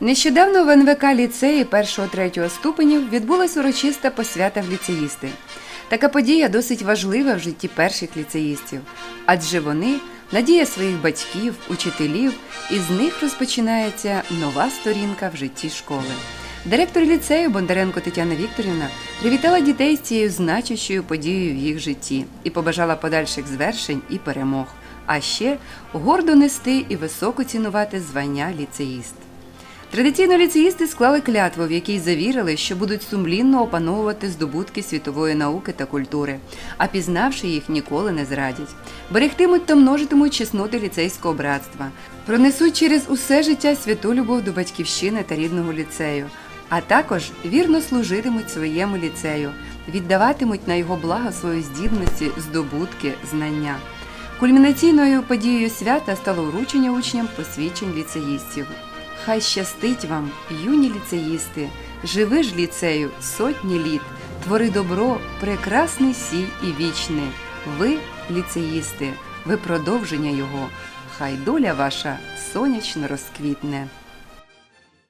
Нещодавно в НВК ліцеї 1-3 ступенів відбулась урочиста посвята в ліцеїсти. Така подія досить важлива в житті перших ліцеїстів, адже вони надія своїх батьків, учителів, і з них розпочинається нова сторінка в житті школи. Директор ліцею Бондаренко Тетяна Вікторівна привітала дітей з цією значущою подією в їх житті і побажала подальших звершень і перемог, а ще гордо нести і високо цінувати звання ліцеїст. Традиційно ліцеїсти склали клятву, в якій завірили, що будуть сумлінно опановувати здобутки світової науки та культури, а пізнавши їх, ніколи не зрадять. Берегтимуть та множитимуть чесноти ліцейського братства, пронесуть через усе життя святу любов до батьківщини та рідного ліцею, а також вірно служитимуть своєму ліцею, віддаватимуть на його благо свої здібності, здобутки, знання. Кульмінаційною подією свята стало вручення учням посвідчень ліцеїстів. Хай щастить вам, юні ліцеїсти, живи ж ліцею сотні літ, твори добро, прекрасний сій і вічний. Ви, ліцеїсти, ви продовження його. Хай доля ваша сонячно розквітне.